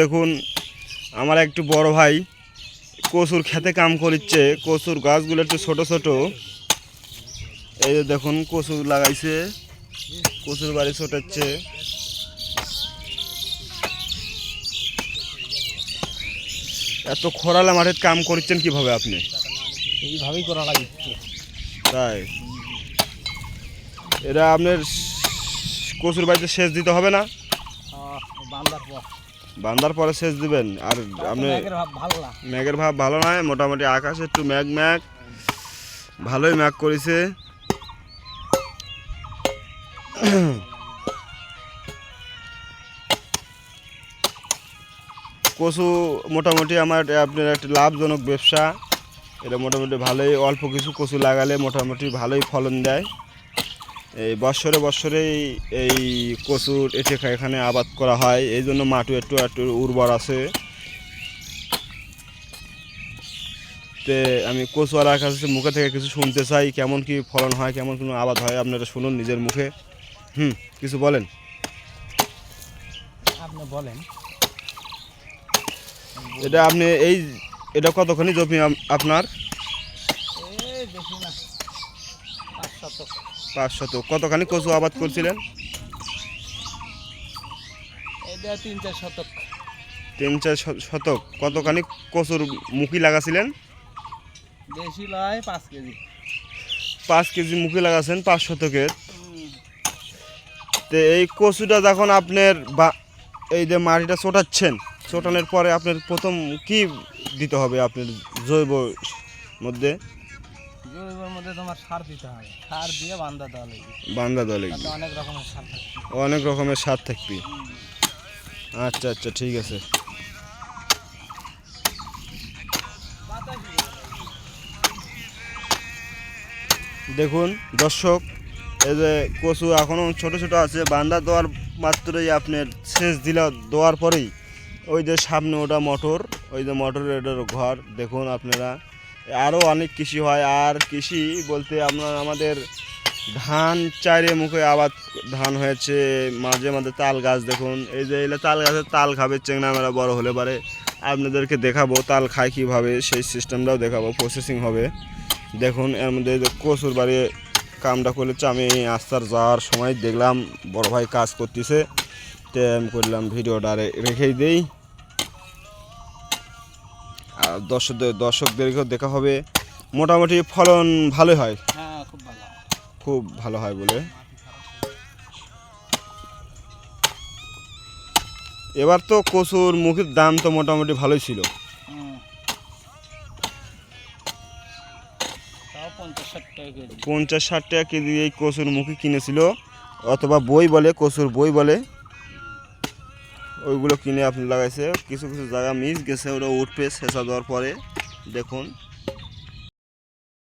দেখুন আমার একটু বড় ভাই কচুর খেতে কাম করিচ্ছে কচুর গাছগুলো একটু ছোট ছোট। এই যে দেখুন কচু লাগাইছে কচুর বাড়ি ছোটাচ্ছে। এত খরালে মাঠে কাম করছেন কীভাবে আপনি? এইভাবেই করা লাগিচ্ছে তাই? এটা আপনার কচুর বাড়িতে সেচ দিতে হবে না? বান্দার পর। বান্দার পরে সেচ দিবেন। আর আপনি মেঘের ভাব ভালো ম্যাগের ভাব ভালো নয় মোটামুটি আকাশ একটু ম্যাগ ম্যাগ ভালোই ম্যাগ করেছে। কচু মোটামুটি আমার আপনার একটা লাভজনক ব্যবসা। এটা মোটামুটি ভালোই অল্প কিছু কচু লাগালে মোটামুটি ভালোই ফলন দেয়। এই বৎসরে বৎসরেই এই কচুর এটে এখানে আবাদ করা হয়। এই জন্য মাটি একটু একটু উর্বর আছে। তে আমি কচু কচুয়ালার কাছে মুখে থেকে কিছু শুনতে চাই কেমন কি ফলন হয় কেমন কোনো আবাদ হয় আপনারা শুনুন নিজের মুখে। হুম কিছু বলেন। আপনি বলেন। এটা আপনি এই এটা কতখানি জমি আপনার? পাঁচ শত কতখানি কচু আবাদ করছিলেন? তিন চার শতক। তিন চার শতক। কতখানি কচুর মুখি লাগাছিলেন? বেশি লয় পাঁচ কেজি। পাঁচ কেজি মুখি লাগাছেন পাঁচ শতকের। তো এই কচুটা যখন আপনার বা এই যে মাটিটা চোটাচ্ছেন চোটানোর পরে আপনার প্রথম কি দিতে হবে আপনার জৈব মধ্যে? জৈবের মধ্যে তোমার সার দিতে হবে সার দিয়ে বান্দা দেওয়া লাগবে বান্দা দলে তাতে অনেক রকমের সার অনেক রকমের থাকবে। আচ্ছা আচ্ছা ঠিক আছে। দেখুন দর্শক এই যে কচু এখনও ছোট ছোট আছে বান্দা দেওয়ার মাত্রই আপনার সেচ দিলা দেওয়ার পরেই ওই যে সামনে ওটা মোটর ওই যে মোটরের ঘর দেখুন আপনারা। আরও অনেক কৃষি হয়, আর কৃষি বলতে আপনার আমাদের ধান চারে মুখে আবাদ ধান হয়েছে, মাঝে মাঝে তাল গাছ দেখুন, এই যে এলে তাল গাছের তাল খাবে চেংনা মেলা বড় হলে পারে। আপনাদেরকে দেখাবো তাল খায় কীভাবে, সেই সিস্টেমটাও দেখাবো প্রসেসিং হবে। দেখুন, এর মধ্যে কচুর বাড়ি, কামটা করেছে আমি আস্তার যাওয়ার সময় দেখলাম, বড় ভাই কাজ করতেছে, তো আমি করলাম, ভিডিওটা রেখেই দেই। আর দর্শকদের দর্শকদেরকেও দেখা হবে। মোটামুটি ফলন ভালোই হয়। হ্যাঁ খুব ভালো হয়। বলে। এবার তো কচুর মুখের দাম তো মোটামুটি ভালোই ছিল। পঞ্চাশ ষাট টাকা কেজি। পঞ্চাশ ষাট টাকা কেজি এই কচুর মুখি কিনেছিল। অথবা বই বলে কচুর বই বলে। ওইগুলো কিনে আপনি লাগাইছে। কিছু কিছু জায়গা মিস গেছে ওটা উঠবে শেষা দেওয়ার পরে দেখুন।